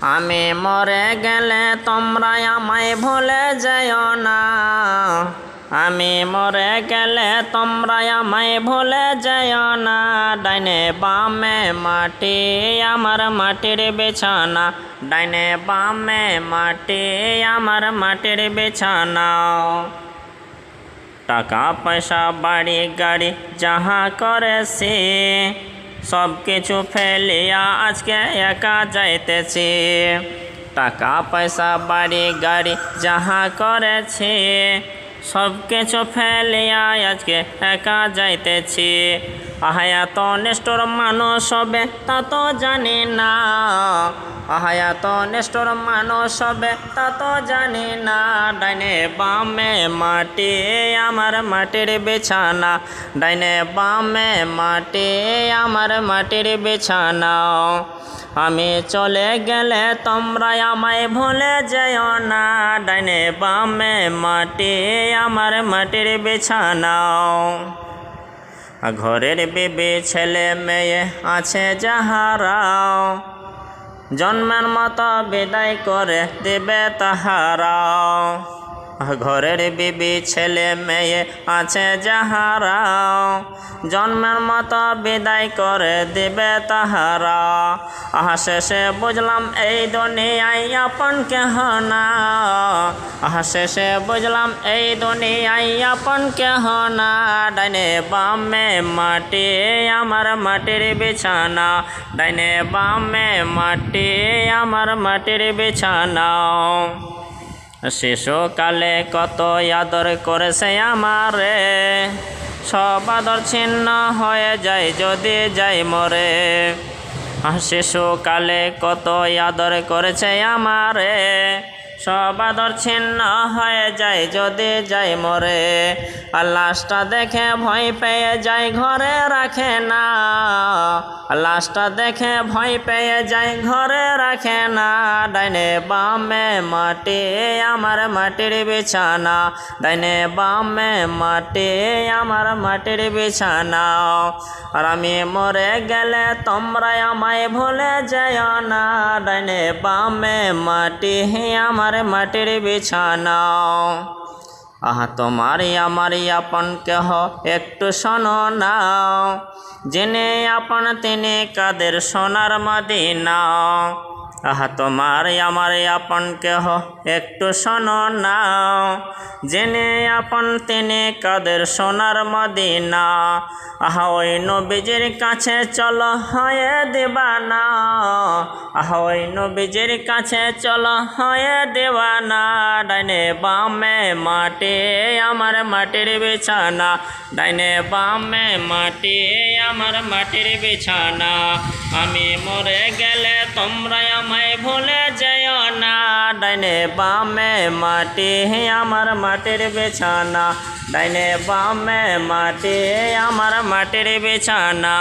আমি মরে গেলে তোমরা আমায় ভুলে যেও না। আমি মরে গেলে তোমরা আমায় ভুলে যেও না। ডাইনে বামে মাটি, আমার মাটির বিছানা। ডাইনে বামে মাটি, আমার মাটির বিছানা। টাকা পয়সা বাড়ি গাড়ি যাহা করেছি সব কিছু ফেলিয়া আজকে একা যাইতেছি। টাকা, পয়সা, বাড়ি, গাড়ি যাহা করেছি সব কিছু ফেলিয়া আজকে একা যাইতেছি। আহায়া তো নেষ্টর মানুষ হবে, তা তো জানি না। আহায়া তো নেষ্টর মানুষ হবে, তা তো জানি না। ডাইনে বামে মাটি, আমার মাটির বিছানা। ডাইনে বামে মাটি, আমার মাটির বিছানা। আমি চলে গেলে তোমরা আমায় ভুলে যেও না। ডাইনে বামে মাটি, আমার মাটির বিছানাও ঘরের বিবি ছেলে মেয়ে আছে যাহারাও জন্মের মতো বিদায় করে দেবে তাহারাও ঘরের বিবি ছেলে মেয়ে আছে যাহারাও জন্মের মতো বিদায় করে দেবে তাহারা। আহা, শেষে বুঝলাম এই দুনিয়ায় আপন কেহ না। আহা, শেষে বুঝলাম এই দুনিয়ায় আপন কেহ না। ডাইনে বামে মাটি, আমার মাটির বিছানা। ডাইনে বামে মাটি, আমার মাটির বিছানা। শিশুকালে কত আদর করেছে আমারে। সব আদর ছিন্ন হয়ে যায়, যদি যাই মরে। শিশুকালে কত আদর করেছে আমারে। সব আদর ছিন্ন হয়ে যায়, যদি যাই মরে। লাশটা দেখে ভয় পেয়ে যায়, ঘরে রাখে না। লাশটা দেখে ভয় পেয়ে যায়, ঘরে রাখে না। ডাইনে বামে মাটি, আমার মাটির বিছানা। ডাইনে বামে মাটি, আমার মাটির বিছানা। আর আমি মরে গেলে তোমরা আমায় ভুলে যেও না। ডাইনে বামে মাটি, আমার মাটির বিছানা। আহা তোমার আমার আপন কেহ একটু শোনো নাও জেনে আপন, তিনি কাদের সোনার মদিনা। আহা, তোমার আমার আপন কেহ, একটু শোনো নাও জেনে আপন তিনি কাদের সোনার মদিনা। আহা, ওই নবীজির কাছে চলো, হয়ে দেবানা। আহা, ওই নবীজির কাছে চলো, হয়ে দেবানা। ডাইনে বামে মাটি, আমার মাটির বিছানা। ডাইনে বামে মাটি, আমার মাটির বিছানা। আমি মরে গেলে তোমরা আমায় ভুলে যেও না। ডাইনে বামে মাটি, আমার মাটির বিছানা। ডাইনে বামে মাটি, আমার মাটির বিছানা।